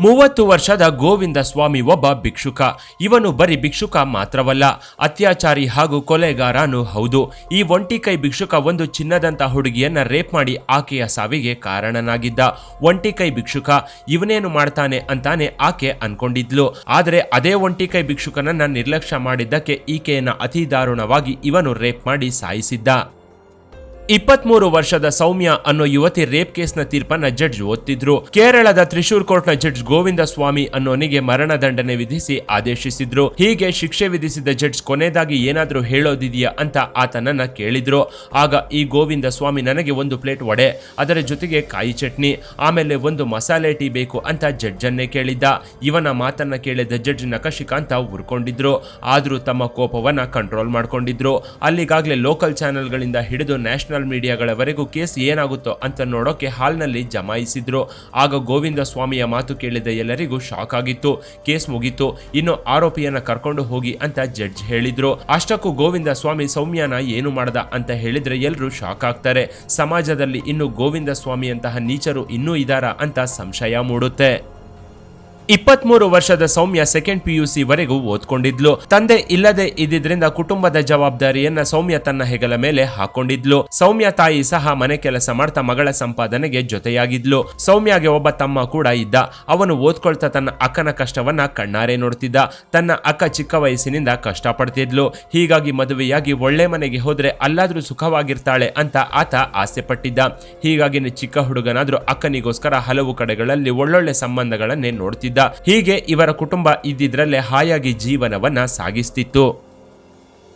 ಮೂವತ್ತು ವರ್ಷದ ಗೋವಿಂದ ಸ್ವಾಮಿ ಒಬ್ಬ ಭಿಕ್ಷುಕ. ಇವನು ಬರೀ ಭಿಕ್ಷುಕ ಮಾತ್ರವಲ್ಲ, ಅತ್ಯಾಚಾರಿ ಹಾಗೂ ಕೊಲೆಗಾರನೂ ಹೌದು. ಈ ಒಂಟಿ ಕೈ ಭಿಕ್ಷುಕ ಒಂದು ಚಿನ್ನದಂತ ಹುಡುಗಿಯನ್ನ ರೇಪ್ ಮಾಡಿ ಆಕೆಯ ಸಾವಿಗೆ ಕಾರಣನಾಗಿದ್ದ. ಒಂಟಿ ಕೈ ಭಿಕ್ಷುಕ ಇವನೇನು ಮಾಡ್ತಾನೆ ಅಂತಾನೆ ಆಕೆ ಅನ್ಕೊಂಡಿದ್ಲು. ಆದರೆ ಅದೇ ಒಂಟಿ ಕೈ ಭಿಕ್ಷುಕನನ್ನ ನಿರ್ಲಕ್ಷ್ಯ ಮಾಡಿದ್ದಕ್ಕೆ ಈಕೆಯನ್ನ ಅತಿ ದಾರುಣವಾಗಿ ಇವನು ರೇಪ್ ಮಾಡಿ ಸಾಯಿಸಿದ್ದ. ಇಪ್ಪತ್ಮೂರು ವರ್ಷದ ಸೌಮ್ಯ ಅನ್ನೋ ಯುವತಿ ರೇಪ್ ಕೇಸ್ನ ತೀರ್ಪನ್ನ ಜಡ್ಜ್ ಓದ್ತಿದ್ರು ಕೇರಳದ ತ್ರಿಶೂರ್ ಕೋರ್ಟ್ನ ಜಡ್ಜ್ ಗೋವಿಂದ ಸ್ವಾಮಿ ಅನ್ನೋನಿಗೆ ಮರಣದಂಡನೆ ವಿಧಿಸಿ ಆದೇಶಿಸಿದ್ರು. ಹೀಗೆ ಶಿಕ್ಷೆ ವಿಧಿಸಿದ ಜಡ್ಜ್ ಕೊನೆಯದಾಗಿ ಏನಾದ್ರೂ ಹೇಳೋದಿದೆಯಾ ಅಂತ ಆತನನ್ನ ಕೇಳಿದ್ರು. ಆಗ ಈ ಗೋವಿಂದ ಸ್ವಾಮಿ ನನಗೆ ಒಂದು ಪ್ಲೇಟ್ ವಡೆ, ಅದರ ಜೊತೆಗೆ ಕಾಯಿ ಚಟ್ನಿ, ಆಮೇಲೆ ಒಂದು ಮಸಾಲೆ ಟೀ ಬೇಕು ಅಂತ ಜಡ್ಜನ್ನೇ ಕೇಳಿದ್ದ. ಇವನ ಮಾತನ್ನ ಕೇಳಿದ ಜಡ್ಜ್ ನಕಶಿಕಾಂತ ಉರ್ಕೊಂಡಿದ್ರು. ಆದ್ರೂ ತಮ್ಮ ಕೋಪವನ್ನ ಕಂಟ್ರೋಲ್ ಮಾಡ್ಕೊಂಡಿದ್ರು. ಅಲ್ಲಿಗಾಗ್ಲೇ ಲೋಕಲ್ ಚಾನೆಲ್ಗಳಿಂದ ಹಿಡಿದು ನ್ಯಾಷನಲ್ ಮೀಡಿಯಾಗಳವರೆಗೂ ಕೇಸ್ ಏನಾಗುತ್ತೋ ಅಂತ ನೋಡೋಕೆ ಹಾಲ್ನಲ್ಲಿ ಜಮಾಯಿಸಿದ್ರು. ಆಗ ಗೋವಿಂದ ಸ್ವಾಮಿಯ ಮಾತು ಕೇಳಿದ ಎಲ್ಲರಿಗೂ ಶಾಕ್ ಆಗಿತ್ತು. ಕೇಸ್ ಮುಗೀತು. ಇನ್ನು ಆರೋಪಿಯನ್ನ ಕರ್ಕೊಂಡು ಹೋಗಿ ಅಂತ ಜಡ್ಜ್ ಹೇಳಿದ್ರು. ಅಷ್ಟಕ್ಕೂ ಗೋವಿಂದ ಸ್ವಾಮಿ ಸೌಮ್ಯನ ಏನು ಮಾಡ್ದ ಅಂತ ಹೇಳಿದ್ರೆ ಎಲ್ಲರೂ ಶಾಕ್ ಆಗ್ತಾರೆ. ಸಮಾಜದಲ್ಲಿ ಇನ್ನು ಗೋವಿಂದ ಸ್ವಾಮಿಯಂತಹ ನೀಚರು ಇನ್ನೂ ಇದಾರಾ ಅಂತ ಸಂಶಯ ಮೂಡುತ್ತೆ. ಇಪ್ಪತ್ಮೂರು ವರ್ಷದ ಸೌಮ್ಯ ಸೆಕೆಂಡ್ ಪಿಯುಸಿ ವರೆಗೂ ಓದ್ಕೊಂಡಿದ್ಲು. ತಂದೆ ಇಲ್ಲದೆ ಇದ್ದಿದ್ರಿಂದ ಕುಟುಂಬದ ಜವಾಬ್ದಾರಿಯನ್ನ ಸೌಮ್ಯ ತನ್ನ ಹೆಗಲ ಮೇಲೆ ಹಾಕೊಂಡಿದ್ಲು. ಸೌಮ್ಯ ತಾಯಿ ಸಹ ಮನೆ ಕೆಲಸ ಮಾಡ್ತಾ ಮಗಳ ಸಂಪಾದನೆಗೆ ಜೊತೆಯಾಗಿದ್ಲು. ಸೌಮ್ಯಗೆ ಒಬ್ಬ ತಮ್ಮ ಕೂಡ ಇದ್ದ. ಅವನು ಓದ್ಕೊಳ್ತಾ ತನ್ನ ಅಕ್ಕನ ಕಷ್ಟವನ್ನ ಕಣ್ಣಾರೆ ನೋಡ್ತಿದ್ದ. ತನ್ನ ಅಕ್ಕ ಚಿಕ್ಕ ವಯಸ್ಸಿನಿಂದ ಕಷ್ಟಪಡ್ತಿದ್ಲು. ಹೀಗಾಗಿ ಮದುವೆಯಾಗಿ ಒಳ್ಳೆ ಮನೆಗೆ ಹೋದ್ರೆ ಅಲ್ಲಾದ್ರೂ ಸುಖವಾಗಿರ್ತಾಳೆ ಅಂತ ಆತ ಆಸೆ ಪಟ್ಟಿದ್ದ ಹೀಗಾಗಿ ಚಿಕ್ಕ ಹುಡುಗನಾದ್ರೂ ಅಕ್ಕನಿಗೋಸ್ಕರ ಹಲವು ಕಡೆಗಳಲ್ಲಿ ಒಳ್ಳೊಳ್ಳೆ ಸಂಬಂಧಗಳನ್ನೇ ನೋಡ್ತಿದ್ದ ಹೀಗೆ ಇವರ ಕುಟುಂಬ ಇದ್ದಿದ್ರಲ್ಲೇ ಹಾಯಾಗಿ ಜೀವನವನ್ನ ಸಾಗಿಸ್ತಿತ್ತು.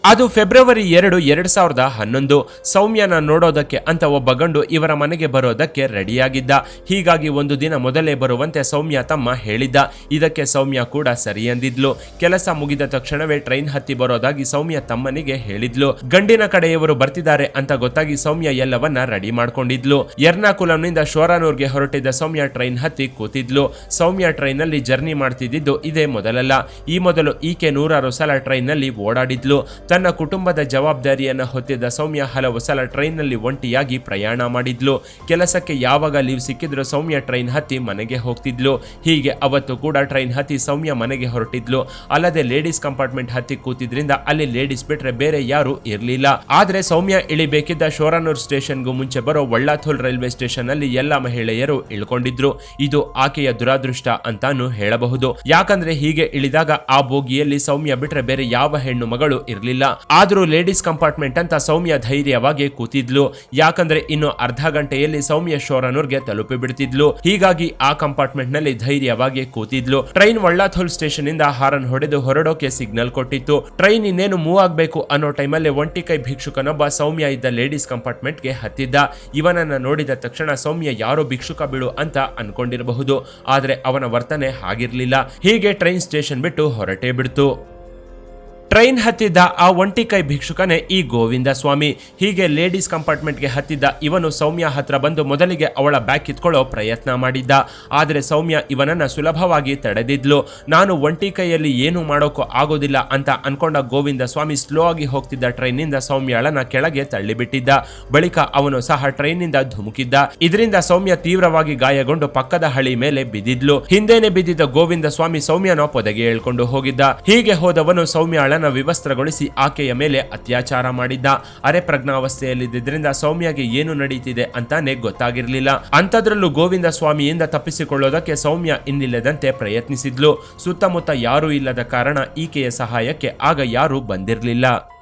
ಅದು ಫೆಬ್ರವರಿ ಎರಡು, ಎರಡ್ ಸಾವಿರದ ಹನ್ನೊಂದು. ಸೌಮ್ಯನ ನೋಡೋದಕ್ಕೆ ಅಂತ ಒಬ್ಬ ಗಂಡು ಇವರ ಮನೆಗೆ ಬರೋದಕ್ಕೆ ರೆಡಿಯಾಗಿದ್ದ. ಹೀಗಾಗಿ ಒಂದು ದಿನ ಮೊದಲೇ ಬರುವಂತೆ ಸೌಮ್ಯ ತಮ್ಮ ಹೇಳಿದ್ದ. ಇದಕ್ಕೆ ಸೌಮ್ಯ ಕೂಡ ಸರಿ ಎಂದಿದ್ಲು ಕೆಲಸ ಮುಗಿದ ತಕ್ಷಣವೇ ಟ್ರೈನ್ ಹತ್ತಿ ಬರೋದಾಗಿ ಸೌಮ್ಯ ತಮ್ಮನಿಗೆ ಹೇಳಿದ್ಲು. ಗಂಡಿನ ಕಡೆಯವರು ಬರ್ತಿದ್ದಾರೆ ಅಂತ ಗೊತ್ತಾಗಿ ಸೌಮ್ಯ ಎಲ್ಲವನ್ನ ರೆಡಿ ಮಾಡ್ಕೊಂಡಿದ್ಲು. ಎರ್ನಾಕುಲಂನಿಂದ ಶೋರಾನೂರ್ಗೆ ಹೊರಟಿದ್ದ ಸೌಮ್ಯ ಟ್ರೈನ್ ಹತ್ತಿ ಕೂತಿದ್ಲು. ಸೌಮ್ಯ ಟ್ರೈನ್ನಲ್ಲಿ ಜರ್ನಿ ಮಾಡ್ತಿದ್ದಿದ್ದು ಇದೇ ಮೊದಲಲ್ಲ. ಈ ಮೊದಲು ಈಕೆ ನೂರಾರು ಸಲ ಟ್ರೈನ್ನಲ್ಲಿ ಓಡಾಡಿದ್ಲು. ತನ್ನ ಕುಟುಂಬದ ಜವಾಬ್ದಾರಿಯನ್ನು ಹೊತ್ತಿದ್ದ ಸೌಮ್ಯ ಹಲವು ಸಲ ಟ್ರೈನ್ನಲ್ಲಿ ಒಂಟಿಯಾಗಿ ಪ್ರಯಾಣ ಮಾಡಿದ್ಲು. ಕೆಲಸಕ್ಕೆ ಯಾವಾಗ ಲೀವ್ ಸಿಕ್ಕಿದ್ರು ಸೌಮ್ಯ ಟ್ರೈನ್ ಹತ್ತಿ ಮನೆಗೆ ಹೋಗ್ತಿದ್ಲು. ಹೀಗೆ ಅವತ್ತು ಕೂಡ ಟ್ರೈನ್ ಹತ್ತಿ ಸೌಮ್ಯ ಮನೆಗೆ ಹೊರಟಿದ್ಲು. ಅಲ್ಲದೆ ಲೇಡೀಸ್ ಕಂಪಾರ್ಟ್ಮೆಂಟ್ ಹತ್ತಿ ಕೂತಿದ್ರಿಂದ ಅಲ್ಲಿ ಲೇಡೀಸ್ ಬಿಟ್ರೆ ಬೇರೆ ಯಾರು ಇರಲಿಲ್ಲ. ಆದ್ರೆ ಸೌಮ್ಯ ಇಳಿಬೇಕಿದ್ದ ಶೋರಾನೂರ್ ಸ್ಟೇಷನ್ಗೂ ಮುಂಚೆ ಬರೋ ಒಳ್ಳಾಥೋಲ್ ರೈಲ್ವೆ ಸ್ಟೇಷನ್ ಅಲ್ಲಿ ಎಲ್ಲ ಮಹಿಳೆಯರು ಇಳ್ಕೊಂಡಿದ್ರು. ಇದು ಆಕೆಯ ದುರಾದೃಷ್ಟ ಅಂತಾನು ಹೇಳಬಹುದು. ಯಾಕಂದ್ರೆ ಹೀಗೆ ಇಳಿದಾಗ ಆ ಬೋಗಿಯಲ್ಲಿ ಸೌಮ್ಯ ಬಿಟ್ರೆ ಬೇರೆ ಯಾವ ಹೆಣ್ಣು ಮಗಳು ಇರ್ಲಿಲ್ಲ. ಆದ್ರೂ ಲೇಡೀಸ್ ಕಂಪಾರ್ಟ್ಮೆಂಟ್ ಅಂತ ಸೌಮ್ಯ ಧೈರ್ಯವಾಗಿ ಕೂತಿದ್ಲು. ಯಾಕಂದ್ರೆ ಇನ್ನು ಅರ್ಧ ಗಂಟೆಯಲ್ಲಿ ಸೌಮ್ಯ ಶೋರನೂರ್ಗೆ ತಲುಪಿ ಬಿಡ್ತಿದ್ಲು. ಹೀಗಾಗಿ ಆ ಕಂಪಾರ್ಟ್ಮೆಂಟ್ನಲ್ಲಿ ಧೈರ್ಯವಾಗಿ ಕೂತಿದ್ಲು. ಟ್ರೈನ್ ಒಳ್ಳಾಥೋಲ್ ಸ್ಟೇಷನ್ ಇಂದ ಹಾರನ್ ಹೊಡೆದು ಹೊರಡೋಕೆ ಸಿಗ್ನಲ್ ಕೊಟ್ಟಿತ್ತು. ಟ್ರೈನ್ ಇನ್ನೇನು ಮೂವ್ ಆಗ್ಬೇಕು ಅನ್ನೋ ಟೈಮಲ್ಲಿ ಒಂಟಿ ಕೈ ಭಿಕ್ಷುಕನೊಬ್ಬ ಸೌಮ್ಯ ಇದ್ದ ಲೇಡೀಸ್ ಕಂಪಾರ್ಟ್ಮೆಂಟ್ಗೆ ಹತ್ತಿದ್ದ. ಇವನನ್ನ ನೋಡಿದ ತಕ್ಷಣ ಸೌಮ್ಯ, ಯಾರೋ ಭಿಕ್ಷುಕ ಬಿಡು ಅಂತ ಅನ್ಕೊಂಡಿರಬಹುದು. ಆದ್ರೆ ಅವನ ವರ್ತನೆ ಆಗಿರ್ಲಿಲ್ಲ ಹೀಗೆ ಟ್ರೈನ್ ಸ್ಟೇಷನ್ ಬಿಟ್ಟು ಹೊರಟೇ ಬಿಡ್ತು. ಟ್ರೈನ್ ಹತ್ತಿದ್ದ ಆ ಒಂಟಿ ಕೈ ಭಿಕ್ಷುಕನೇ ಈ ಗೋವಿಂದ ಸ್ವಾಮಿ. ಹೀಗೆ ಲೇಡೀಸ್ ಕಂಪಾರ್ಟ್ಮೆಂಟ್ಗೆ ಹತ್ತಿದ್ದ ಇವನು ಸೌಮ್ಯ ಹತ್ರ ಬಂದು ಮೊದಲಿಗೆ ಅವಳ ಬ್ಯಾಗ್ ಕಿತ್ಕೊಳ್ಳೋ ಪ್ರಯತ್ನ ಮಾಡಿದ್ದ. ಆದರೆ ಸೌಮ್ಯ ಇವನನ್ನ ಸುಲಭವಾಗಿ ತಡೆದಿದ್ಲು. ನಾನು ಒಂಟಿ ಕೈಯಲ್ಲಿ ಏನು ಮಾಡೋಕ್ಕೂ ಆಗೋದಿಲ್ಲ ಅಂತ ಅನ್ಕೊಂಡ ಗೋವಿಂದ ಸ್ವಾಮಿ ಸ್ಲೋ ಆಗಿ ಹೋಗ್ತಿದ್ದ ಟ್ರೈನ್ನಿಂದ ಸೌಮ್ಯಳನ್ನ ಕೆಳಗೆ ತಳ್ಳಿಬಿಟ್ಟಿದ್ದ. ಬಳಿಕ ಅವನು ಸಹ ಟ್ರೈನ್ನಿಂದ ಧುಮುಕಿದ್ದ. ಇದರಿಂದ ಸೌಮ್ಯ ತೀವ್ರವಾಗಿ ಗಾಯಗೊಂಡು ಪಕ್ಕದ ಹಳಿ ಮೇಲೆ ಬಿದ್ದಿದ್ಲು. ಹಿಂದೇನೆ ಬಿದ್ದಿದ್ದ ಗೋವಿಂದ ಸ್ವಾಮಿ ಸೌಮ್ಯನ ಪೊದೆಗೆ ಹೇಳ್ಕೊಂಡು ಹೋಗಿದ್ದ. ಹೀಗೆ ಹೋದವನು ಸೌಮ್ಯಾಳನ ವಿವಸ್ತ್ರಗೊಳಿಸಿ ಆಕೆಯ ಮೇಲೆ ಅತ್ಯಾಚಾರ ಮಾಡಿದ್ದ. ಅರೆ ಪ್ರಜ್ಞಾವಸ್ಥೆಯಲ್ಲಿದ್ದರಿಂದ ಸೌಮ್ಯಗೆ ಏನು ನಡೆಯುತ್ತಿದೆ ಅಂತಾನೆ ಗೊತ್ತಾಗಿರಲಿಲ್ಲ. ಅಂಥದ್ರಲ್ಲೂ ಗೋವಿಂದ ಸ್ವಾಮಿಯಿಂದ ತಪ್ಪಿಸಿಕೊಳ್ಳೋದಕ್ಕೆ ಸೌಮ್ಯ ಇನ್ನಿಲ್ಲದಂತೆ ಪ್ರಯತ್ನಿಸಿದ್ಲು. ಸುತ್ತಮುತ್ತ ಯಾರೂ ಇಲ್ಲದ ಕಾರಣ ಈಕೆಯ ಸಹಾಯಕ್ಕೆ ಆಗ ಯಾರೂ ಬಂದಿರಲಿಲ್ಲ.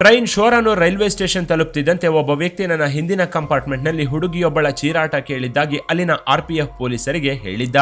ಟ್ರೈನ್ ಶೋರಾನು ರೈಲ್ವೆ ಸ್ಟೇಷನ್ ತಲುಪ್ತಿದ್ದಂತೆ ಒಬ್ಬ ವ್ಯಕ್ತಿ ನನ್ನ ಹಿಂದಿನ ಕಂಪಾರ್ಟ್ಮೆಂಟ್ನಲ್ಲಿ ಹುಡುಗಿಯೊಬ್ಬಳ ಚೀರಾಟ ಕೇಳಿದ್ದಾಗಿ ಅಲ್ಲಿನ ಆರ್ ಪಿ ಎಫ್ ಪೊಲೀಸರಿಗೆ ಹೇಳಿದ್ದ.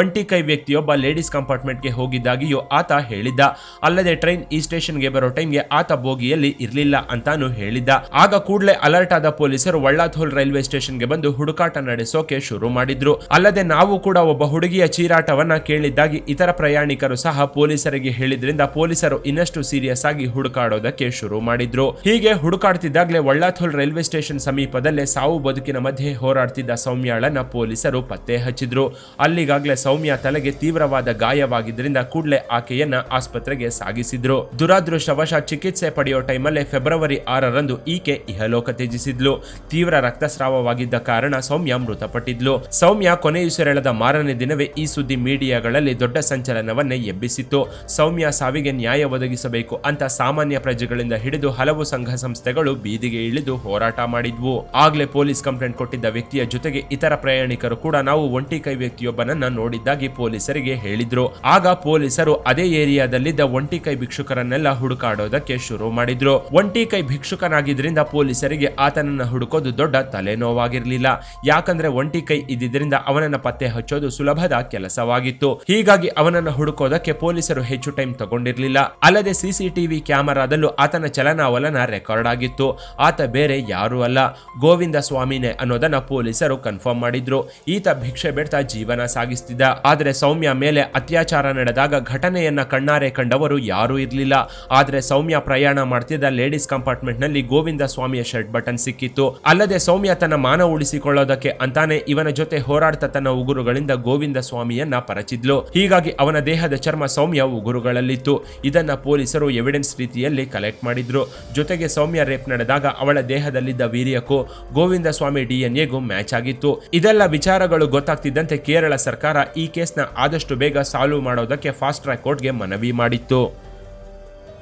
ಒಂಟಿ ಕೈ ವ್ಯಕ್ತಿಯೊಬ್ಬ ಲೇಡೀಸ್ ಕಂಪಾರ್ಟ್ಮೆಂಟ್ಗೆ ಹೋಗಿದ್ದಾಗಿಯೂ ಆತ ಹೇಳಿದ್ದ. ಅಲ್ಲದೆ ಟ್ರೈನ್ ಈ ಸ್ಟೇಷನ್ಗೆ ಬರೋ ಟೈಮ್ಗೆ ಆತ ಬೋಗಿಯಲ್ಲಿ ಇರಲಿಲ್ಲ ಅಂತಾನು ಹೇಳಿದ್ದ. ಆಗ ಕೂಡಲೇ ಅಲರ್ಟ್ ಆದ ಪೊಲೀಸರು ವಳ್ಳಾಥೋಲ್ ರೈಲ್ವೆ ಸ್ಟೇಷನ್ಗೆ ಬಂದು ಹುಡುಕಾಟ ನಡೆಸೋಕೆ ಶುರು ಮಾಡಿದ್ರು. ಅಲ್ಲದೆ ನಾವು ಕೂಡ ಒಬ್ಬ ಹುಡುಗಿಯ ಚೀರಾಟವನ್ನ ಕೇಳಿದ್ದಾಗಿ ಇತರ ಪ್ರಯಾಣಿಕರು ಸಹ ಪೊಲೀಸರಿಗೆ ಹೇಳಿದ್ರಿಂದ ಪೊಲೀಸರು ಇನ್ನಷ್ಟು ಸೀರಿಯಸ್ ಆಗಿ ಹುಡುಕಾಡೋದಕ್ಕೆ ಶುರು ಮಾಡಿದ್ರು. ಮಾಡಿದ್ರು ಹೀಗೆ ಹುಡುಕಾಡ್ತಿದ್ದಾಗಲೇ ಒಳ್ಳಾಥೋಲ್ ರೈಲ್ವೆ ಸ್ಟೇಷನ್ ಸಮೀಪದಲ್ಲೇ ಸಾವು ಬದುಕಿನ ಮಧ್ಯೆ ಹೋರಾಡ್ತಿದ್ದ ಸೌಮ್ಯಾಳನ್ನ ಪೊಲೀಸರು ಪತ್ತೆ ಹಚ್ಚಿದ್ರು. ಅಲ್ಲಿಗಾಗಲೇ ಸೌಮ್ಯ ತಲೆಗೆ ತೀವ್ರವಾದ ಗಾಯವಾಗಿದ್ದರಿಂದ ಕೂಡಲೇ ಆಕೆಯನ್ನ ಆಸ್ಪತ್ರೆಗೆ ಸಾಗಿಸಿದ್ರು. ದುರಾದೃಷ್ಟವಶ ಚಿಕಿತ್ಸೆ ಪಡೆಯೋ ಟೈಮಲ್ಲೇ ಫೆಬ್ರವರಿ ಆರರಂದು ಈಕೆ ಇಹಲೋಕ ತ್ಯಜಿಸಿದ್ಲು. ತೀವ್ರ ರಕ್ತಸ್ರಾವವಾಗಿದ್ದ ಕಾರಣ ಸೌಮ್ಯ ಮೃತಪಟ್ಟಿದ್ಲು. ಸೌಮ್ಯ ಕೊನೆಯುಸಿರೆಳೆದ ಮಾರನೇ ದಿನವೇ ಈ ಸುದ್ದಿ ಮೀಡಿಯಾಗಳಲ್ಲಿ ದೊಡ್ಡ ಸಂಚಲನವನ್ನೇ ಎಬ್ಬಿಸಿತ್ತು. ಸೌಮ್ಯ ಸಾವಿಗೆ ನ್ಯಾಯ ಒದಗಿಸಬೇಕು ಅಂತ ಸಾಮಾನ್ಯ ಪ್ರಜೆಗಳಿಂದ ಹಿಡಿದು ಹಲವು ಸಂಘ ಸಂಸ್ಥೆಗಳು ಬೀದಿಗೆ ಇಳಿದು ಹೋರಾಟ ಮಾಡಿದ್ವು. ಆಗ್ಲೇ ಪೊಲೀಸ್ ಕಂಪ್ಲೇಂಟ್ ಕೊಟ್ಟಿದ್ದ ವ್ಯಕ್ತಿಯ ಜೊತೆಗೆ ಇತರ ಪ್ರಯಾಣಿಕರು ಕೂಡ ನಾವು ಒಂಟಿ ಕೈ ವ್ಯಕ್ತಿಯೊಬ್ಬನನ್ನ ನೋಡಿದ್ದಾಗಿ ಪೊಲೀಸರಿಗೆ ಹೇಳಿದ್ರು. ಆಗ ಪೊಲೀಸರು ಅದೇ ಏರಿಯಾದಲ್ಲಿದ್ದ ಒಂಟಿ ಕೈ ಭಿಕ್ಷುಕರನ್ನೆಲ್ಲ ಹುಡುಕಾಡೋದಕ್ಕೆ ಶುರು ಮಾಡಿದ್ರು. ಒಂಟಿ ಕೈ ಭಿಕ್ಷುಕನಾಗಿದ್ರಿಂದ ಪೊಲೀಸರಿಗೆ ಆತನನ್ನ ಹುಡುಕೋದು ದೊಡ್ಡ ತಲೆನೋವಾಗಿರ್ಲಿಲ್ಲ. ಯಾಕಂದ್ರೆ ಒಂಟಿ ಕೈ ಇದ್ದಿದ್ರಿಂದ ಅವನನ್ನ ಪತ್ತೆ ಹಚ್ಚೋದು ಸುಲಭದ ಕೆಲಸವಾಗಿತ್ತು. ಹೀಗಾಗಿ ಅವನನ್ನ ಹುಡುಕೋದಕ್ಕೆ ಪೊಲೀಸರು ಹೆಚ್ಚು ಟೈಮ್ ತಗೊಂಡಿರ್ಲಿಲ್ಲ. ಅಲ್ಲದೆ ಸಿಸಿಟಿವಿ ಕ್ಯಾಮೆರಾದಲ್ಲೂ ಆತನ ಚಲನಾವಲನ ರೆಕಾರ್ಡ್ ಆಗಿತ್ತು. ಆತ ಬೇರೆ ಯಾರೂ ಅಲ್ಲ. ಗೋವಿಂದ ಸ್ವಾಮಿನೇ ಅನ್ನೋದನ್ನ ಪೊಲೀಸರು ಕನ್ಫರ್ಮ್ ಮಾಡಿದ್ರು. ಈತ ಭಿಕ್ಷೆ ಬೇಡ್ತಾ ಜೀವನ ಸಾಗಿಸ್ತಿದ್ದ. ಆದ್ರೆ ಸೌಮ್ಯ ಮೇಲೆ ಅತ್ಯಾಚಾರ ನಡೆದಾಗ ಘಟನೆಯನ್ನ ಕಣ್ಣಾರೆ ಕಂಡವರು ಯಾರೂ ಇರಲಿಲ್ಲ. ಆದ್ರೆ ಸೌಮ್ಯ ಪ್ರಯಾಣ ಮಾಡ್ತಿದ್ದ ಲೇಡೀಸ್ ಕಂಪಾರ್ಟ್ಮೆಂಟ್ನಲ್ಲಿ ಗೋವಿಂದ ಸ್ವಾಮಿಯ ಶರ್ಟ್ ಬಟನ್ ಸಿಕ್ಕಿತ್ತು. ಅಲ್ಲದೆ ಸೌಮ್ಯ ತನ್ನ ಮಾನ ಉಳಿಸಿಕೊಳ್ಳೋದಕ್ಕೆ ಅಂತಾನೆ ಇವನ ಜೊತೆ ಹೋರಾಡ್ತಾ ತನ್ನ ಉಗುರುಗಳಿಂದ ಗೋವಿಂದ ಸ್ವಾಮಿಯನ್ನ ಪರಚಿದ್ಲು. ಹೀಗಾಗಿ ಅವನ ದೇಹದ ಚರ್ಮ ಸೌಮ್ಯ ಉಗುರುಗಳಲ್ಲಿತ್ತು. ಇದನ್ನ ಪೊಲೀಸರು ಎವಿಡೆನ್ಸ್ ರೀತಿಯಲ್ಲಿ ಕಲೆಕ್ಟ್ ಮಾಡಿದ್ರು. ಜೊತೆಗೆ ಸೌಮ್ಯ ರೇಪ್ ನಡೆದಾಗ ಅವಳ ದೇಹದಲ್ಲಿದ್ದ ವೀರ್ಯಕ್ಕೂ ಗೋವಿಂದ ಸ್ವಾಮಿ ಡಿಎನ್ಎಗೂ ಮ್ಯಾಚ್ ಆಗಿತ್ತು. ಇದೆಲ್ಲ ವಿಚಾರಗಳು ಗೊತ್ತಾಗ್ತಿದ್ದಂತೆ ಕೇರಳ ಸರ್ಕಾರ ಈ ಕೇಸ್ನ ಆದಷ್ಟು ಬೇಗ ಸಾಲ್ವ್ ಮಾಡೋದಕ್ಕೆ ಫಾಸ್ಟ್ ಟ್ರ್ಯಾಕ್ ಕೋರ್ಟ್ಗೆ ಮನವಿ ಮಾಡಿತ್ತು.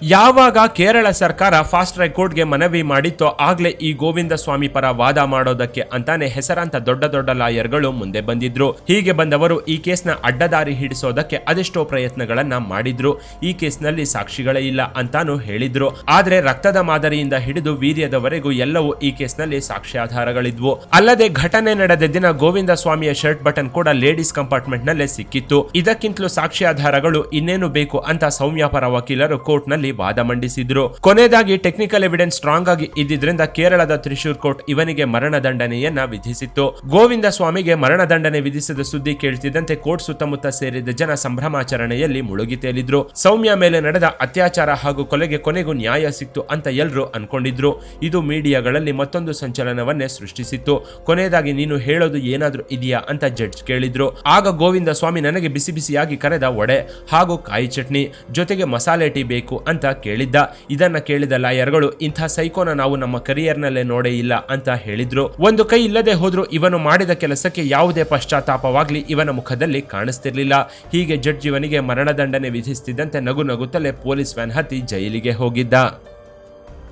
ಯಾವಾಗ ಕೇರಳ ಸರ್ಕಾರ ಫಾಸ್ಟ್ ಟ್ರ್ಯಾಕ್ ಕೋರ್ಟ್ಗೆ ಮನವಿ ಮಾಡಿತ್ತೋ ಆಗ್ಲೇ ಈ ಗೋವಿಂದ ಸ್ವಾಮಿ ಪರ ವಾದ ಮಾಡೋದಕ್ಕೆ ಅಂತಾನೆ ಹೆಸರಾಂತ ದೊಡ್ಡ ದೊಡ್ಡ ಲಾಯರ್ಗಳು ಮುಂದೆ ಬಂದಿದ್ರು. ಹೀಗೆ ಬಂದವರು ಈ ಕೇಸ್ನ ಅಡ್ಡದಾರಿ ಹಿಡಿಸೋದಕ್ಕೆ ಅದೆಷ್ಟೋ ಪ್ರಯತ್ನಗಳನ್ನ ಮಾಡಿದ್ರು. ಈ ಕೇಸ್ನಲ್ಲಿ ಸಾಕ್ಷಿಗಳೇ ಇಲ್ಲ ಅಂತಾನು ಹೇಳಿದ್ರು. ಆದ್ರೆ ರಕ್ತದ ಮಾದರಿಯಿಂದ ಹಿಡಿದು ವೀರ್ಯದವರೆಗೂ ಎಲ್ಲವೂ ಈ ಕೇಸ್ನಲ್ಲಿ ಸಾಕ್ಷ್ಯಾಧಾರಗಳಿದ್ವು. ಅಲ್ಲದೆ ಘಟನೆ ನಡೆದ ದಿನ ಗೋವಿಂದ ಸ್ವಾಮಿಯ ಶರ್ಟ್ ಬಟನ್ ಕೂಡ ಲೇಡೀಸ್ ಕಂಪಾರ್ಟ್ಮೆಂಟ್ ನಲ್ಲೇ ಸಿಕ್ಕಿತ್ತು. ಇದಕ್ಕಿಂತಲೂ ಸಾಕ್ಷ್ಯಾಧಾರಗಳು ಇನ್ನೇನು ಬೇಕು ಅಂತ ಸೌಮ್ಯ ಪರ ವಕೀಲರು ಕೋರ್ಟ್ ನಲ್ಲಿ ವಾದ ಮಂಡಿಸಿದ್ರು. ಕೊನೆಯದಾಗಿ ಟೆಕ್ನಿಕಲ್ ಎವಿಡೆನ್ಸ್ ಸ್ಟ್ರಾಂಗ್ ಆಗಿ ಇದ್ದಿದ್ರಿಂದ ಕೇರಳದ ತ್ರಿಶೂರ್ ಕೋರ್ಟ್ ಇವನಿಗೆ ಮರಣ ದಂಡನೆಯನ್ನ ವಿಧಿಸಿತ್ತು. ಗೋವಿಂದ ಸ್ವಾಮಿಗೆ ಮರಣ ದಂಡನೆ ವಿಧಿಸಿದ ಸುದ್ದಿ ಕೇಳ್ತಿದ್ದಂತೆ ಕೋರ್ಟ್ ಸುತ್ತಮುತ್ತ ಸೇರಿದ ಜನ ಸಂಭ್ರಮಾಚರಣೆಯಲ್ಲಿ ಮುಳುಗಿ ತೇಲಿದ್ರು. ಸೌಮ್ಯ ಮೇಲೆ ನಡೆದ ಅತ್ಯಾಚಾರ ಹಾಗೂ ಕೊಲೆಗೆ ಕೊನೆಗೂ ನ್ಯಾಯ ಸಿಕ್ತು ಅಂತ ಎಲ್ಲರೂ ಅನ್ಕೊಂಡಿದ್ರು. ಇದು ಮೀಡಿಯಾಗಳಲ್ಲಿ ಮತ್ತೊಂದು ಸಂಚಲನವನ್ನೇ ಸೃಷ್ಟಿಸಿತ್ತು. ಕೊನೆಯದಾಗಿ ನೀನು ಹೇಳೋದು ಏನಾದ್ರೂ ಇದೆಯಾ ಅಂತ ಜಡ್ಜ್ ಕೇಳಿದ್ರು. ಆಗ ಗೋವಿಂದ ಸ್ವಾಮಿ ನನಗೆ ಬಿಸಿ ಬಿಸಿಯಾಗಿ ಕರೆದ ವಡೆ ಹಾಗೂ ಕಾಯಿ ಚಟ್ನಿ, ಜೊತೆಗೆ ಮಸಾಲೆ ಟೀ ಬೇಕು ಕೇಳಿದ್ದ. ಇದನ್ನ ಕೇಳಿದ ಲಾಯರ್ಗಳು, ಇಂಥ ಸೈಕೋನ ನಾವು ನಮ್ಮ ಕರಿಯರ್ನಲ್ಲೇ ನೋಡೇ ಇಲ್ಲ ಅಂತ ಹೇಳಿದ್ರು. ಒಂದು ಕೈ ಇಲ್ಲದೆ ಹೋದ್ರು ಇವನು ಮಾಡಿದ ಕೆಲಸಕ್ಕೆ ಯಾವುದೇ ಪಶ್ಚಾತ್ತಾಪವಾಗ್ಲಿ ಇವನ ಮುಖದಲ್ಲಿ ಕಾಣಿಸ್ತಿರ್ಲಿಲ್ಲ. ಹೀಗೆ ಜಡ್ಜ್ ಇವನಿಗೆ ಮರಣದಂಡನೆ ವಿಧಿಸುತ್ತಿದ್ದಂತೆ ನಗು ನಗುತ್ತಲೇ ಪೊಲೀಸ್ ವ್ಯಾನ್ ಹತ್ತಿ ಜೈಲಿಗೆ ಹೋಗಿದ್ದ.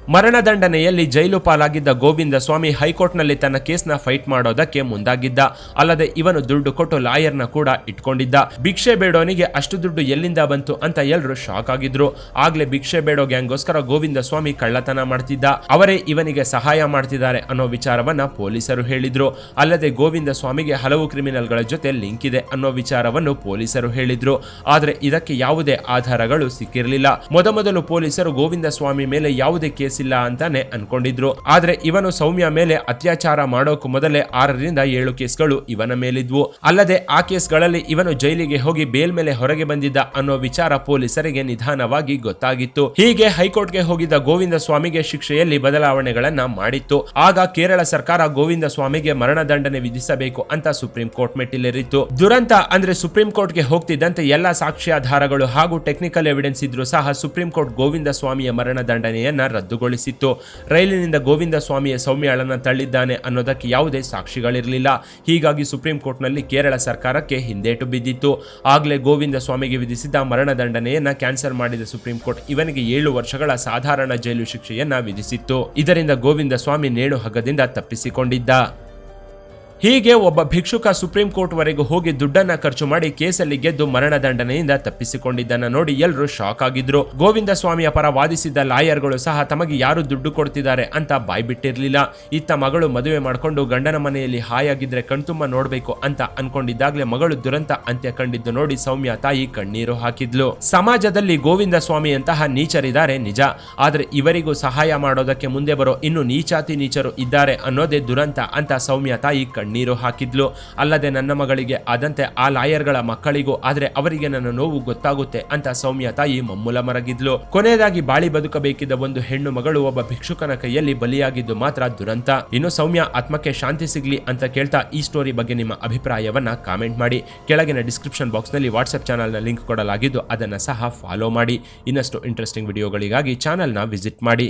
ಮರಣದಂಡನೆಯಲ್ಲಿ ಜೈಲು ಪಾಲಾಗಿದ್ದ ಗೋವಿಂದ ಸ್ವಾಮಿ ಹೈಕೋರ್ಟ್ನಲ್ಲಿ ತನ್ನ ಕೇಸ್ನ ಫೈಟ್ ಮಾಡೋದಕ್ಕೆ ಮುಂದಾಗಿದ್ದ. ಅಲ್ಲದೆ ಇವನು ದುಡ್ಡು ಕೊಟ್ಟು ಲಾಯರ್ನ ಕೂಡ ಇಟ್ಕೊಂಡಿದ್ದ. ಭಿಕ್ಷೆ ಬೇಡೋನಿಗೆ ಅಷ್ಟು ದುಡ್ಡು ಎಲ್ಲಿಂದ ಬಂತು ಅಂತ ಎಲ್ಲರೂ ಶಾಕ್ ಆಗಿದ್ರು. ಆಗ್ಲೇ ಭಿಕ್ಷೆ ಬೇಡೋ ಗ್ಯಾಂಗ್ಗೋಸ್ಕರ ಗೋವಿಂದ ಸ್ವಾಮಿ ಕಳ್ಳತನ ಮಾಡ್ತಿದ್ದ. ಅವರೇ ಇವನಿಗೆ ಸಹಾಯ ಮಾಡ್ತಿದ್ದಾರೆ ಅನ್ನೋ ವಿಚಾರವನ್ನ ಪೊಲೀಸರು ಹೇಳಿದ್ರು. ಅಲ್ಲದೆ ಗೋವಿಂದ ಸ್ವಾಮಿಗೆ ಹಲವು ಕ್ರಿಮಿನಲ್ಗಳ ಜೊತೆ ಲಿಂಕ್ ಇದೆ ಅನ್ನೋ ವಿಚಾರವನ್ನು ಪೊಲೀಸರು ಹೇಳಿದ್ರು. ಆದ್ರೆ ಇದಕ್ಕೆ ಯಾವುದೇ ಆಧಾರಗಳು ಸಿಕ್ಕಿರಲಿಲ್ಲ. ಮೊದಮೊದಲು ಪೊಲೀಸರು ಗೋವಿಂದ ಸ್ವಾಮಿ ಮೇಲೆ ಯಾವುದೇ ಕೇಸ್ ಇಲ್ಲ ಅಂತಾನೆ ಅನ್ಕೊಂಡಿದ್ರು. ಆದ್ರೆ ಇವನು ಸೌಮ್ಯ ಮೇಲೆ ಅತ್ಯಾಚಾರ ಮಾಡೋಕು ಮೊದಲೇ ಆರರಿಂದ ಏಳು ಕೇಸ್ಗಳು ಇವನ ಮೇಲಿದ್ವು. ಅಲ್ಲದೆ ಆ ಕೇಸ್ಗಳಲ್ಲಿ ಇವನು ಜೈಲಿಗೆ ಹೋಗಿ ಬೇಲ್ ಮೇಲೆ ಹೊರಗೆ ಬಂದಿದ್ದ ಅನ್ನೋ ವಿಚಾರ ಪೊಲೀಸರಿಗೆ ನಿಧಾನವಾಗಿ ಗೊತ್ತಾಗಿತ್ತು. ಹೀಗೆ ಹೈಕೋರ್ಟ್ಗೆ ಹೋಗಿದ್ದ ಗೋವಿಂದ ಸ್ವಾಮಿಗೆ ಶಿಕ್ಷೆಯಲ್ಲಿ ಬದಲಾವಣೆಗಳನ್ನ ಮಾಡಿತ್ತು. ಆಗ ಕೇರಳ ಸರ್ಕಾರ ಗೋವಿಂದ ಸ್ವಾಮಿಗೆ ಮರಣದಂಡನೆ ವಿಧಿಸಬೇಕು ಅಂತ ಸುಪ್ರೀಂ ಕೋರ್ಟ್ ಮೆಟ್ಟಿಲೇರಿತ್ತು. ದುರಂತ ಅಂದ್ರೆ ಸುಪ್ರೀಂ ಕೋರ್ಟ್ಗೆ ಹೋಗ್ತಿದ್ದಂತೆ ಎಲ್ಲಾ ಸಾಕ್ಷ್ಯಾಧಾರಗಳು ಹಾಗೂ ಟೆಕ್ನಿಕಲ್ ಎವಿಡೆನ್ಸ್ ಇದ್ರೂ ಸಹ ಸುಪ್ರೀಂ ಕೋರ್ಟ್ ಗೋವಿಂದ ಸ್ವಾಮಿಯ ಮರಣದಂಡನೆಯನ್ನ ರದ್ದುಗೊಳಿಸಿತ್ತು ರೈಲಿನಿಂದ ಗೋವಿಂದ ಸ್ವಾಮಿಯ ಸೌಮ್ಯಾಳನ್ನು ತಳ್ಳಿದ್ದಾನೆ ಅನ್ನೋದಕ್ಕೆ ಯಾವುದೇ ಸಾಕ್ಷಿಗಳಿರಲಿಲ್ಲ. ಹೀಗಾಗಿ ಸುಪ್ರೀಂ ಕೋರ್ಟ್ನಲ್ಲಿ ಕೇರಳ ಸರ್ಕಾರಕ್ಕೆ ಹಿಂದೇಟು ಬಿದ್ದಿತ್ತು. ಆಗಲೇ ಗೋವಿಂದ ಸ್ವಾಮಿಗೆ ವಿಧಿಸಿದ್ದ ಮರಣದಂಡನೆಯನ್ನ ಕ್ಯಾನ್ಸಲ್ ಮಾಡಿದ ಸುಪ್ರೀಂ ಕೋರ್ಟ್ ಇವನಿಗೆ ಏಳು ವರ್ಷಗಳ ಸಾಧಾರಣ ಜೈಲು ಶಿಕ್ಷೆಯನ್ನ ವಿಧಿಸಿತ್ತು. ಇದರಿಂದ ಗೋವಿಂದ ಸ್ವಾಮಿ ನೇಣು ಹಗ್ಗದಿಂದ ತಪ್ಪಿಸಿಕೊಂಡಿದ್ದ. ಹೀಗೆ ಒಬ್ಬ ಭಿಕ್ಷುಕ ಸುಪ್ರೀಂ ಕೋರ್ಟ್ ವರೆಗೂ ಹೋಗಿ ದುಡ್ಡನ್ನ ಖರ್ಚು ಮಾಡಿ ಕೇಸಲ್ಲಿ ಗೆದ್ದು ಮರಣದಂಡನೆಯಿಂದ ತಪ್ಪಿಸಿಕೊಂಡಿದ್ದನ್ನ ನೋಡಿ ಎಲ್ಲರೂ ಶಾಕ್ ಆಗಿದ್ರು. ಗೋವಿಂದ ಸ್ವಾಮಿಯ ಪರ ವಾದಿಸಿದ್ದ ಲಾಯರ್ಗಳು ಸಹ ತಮಗೆ ಯಾರು ದುಡ್ಡು ಕೊಡ್ತಿದ್ದಾರೆ ಅಂತ ಬಾಯ್ಬಿಟ್ಟಿರ್ಲಿಲ್ಲ ಇತ್ತ ಮಗಳು ಮದುವೆ ಮಾಡ್ಕೊಂಡು ಗಂಡನ ಮನೆಯಲ್ಲಿ ಹಾಯಾಗಿದ್ರೆ ಕಣ್ತುಂಬ ನೋಡ್ಬೇಕು ಅಂತ ಅನ್ಕೊಂಡಿದ್ದಾಗ್ಲೇ ಮಗಳು ದುರಂತ ಅಂತ್ಯ ಕಂಡಿದ್ದು ನೋಡಿ ಸೌಮ್ಯ ತಾಯಿ ಕಣ್ಣೀರು ಹಾಕಿದ್ಲು. ಸಮಾಜದಲ್ಲಿ ಗೋವಿಂದ ಸ್ವಾಮಿಯಂತಹ ನೀಚರಿದ್ದಾರೆ ನಿಜ. ಆದ್ರೆ ಇವರಿಗೂ ಸಹಾಯ ಮಾಡೋದಕ್ಕೆ ಮುಂದೆ ಬರೋ ಇನ್ನು ನೀಚಾತಿ ನೀಚರು ಇದ್ದಾರೆ ಅನ್ನೋದೇ ದುರಂತ ಅಂತ ಸೌಮ್ಯ ತಾಯಿ ಕಣ್ಣೀರು ಕಣ್ಣೀರು ಹಾಕಿದ್ಲು. ಅಲ್ಲದೆ ನನ್ನ ಮಗಳಿಗೆ ಆದಂತೆ ಆ ಲಾಯರ್ಗಳ ಮಕ್ಕಳಿಗೂ, ಆದರೆ ಅವರಿಗೆ ನನ್ನ ನೋವು ಗೊತ್ತಾಗುತ್ತೆ ಅಂತ ಸೌಮ್ಯ ತಾಯಿ ಮಮ್ಮುಲ ಮರಗಿದ್ಲು. ಕೊನೆಯದಾಗಿ ಬಾಳಿ ಬದುಕಬೇಕಿದ್ದ ಒಂದು ಹೆಣ್ಣು ಮಗಳು ಒಬ್ಬ ಭಿಕ್ಷುಕನ ಕೈಯಲ್ಲಿ ಬಲಿಯಾಗಿದ್ದು ಮಾತ್ರ ದುರಂತ. ಇನ್ನು ಸೌಮ್ಯ ಆತ್ಮಕ್ಕೆ ಶಾಂತಿ ಸಿಗ್ಲಿ ಅಂತ ಕೇಳ್ತಾ ಈ ಸ್ಟೋರಿ ಬಗ್ಗೆ ನಿಮ್ಮ ಅಭಿಪ್ರಾಯವನ್ನ ಕಾಮೆಂಟ್ ಮಾಡಿ. ಕೆಳಗಿನ ಡಿಸ್ಕ್ರಿಪ್ಷನ್ ಬಾಕ್ಸ್ನಲ್ಲಿ ವಾಟ್ಸ್ಆಪ್ ಚಾನಲ್ನ ಲಿಂಕ್ ಕೊಡಲಾಗಿದ್ದು ಅದನ್ನು ಸಹ ಫಾಲೋ ಮಾಡಿ. ಇನ್ನಷ್ಟು ಇಂಟ್ರೆಸ್ಟಿಂಗ್ ವಿಡಿಯೋಗಳಿಗಾಗಿ ಚಾನಲ್ನ ವಿಸಿಟ್ ಮಾಡಿ.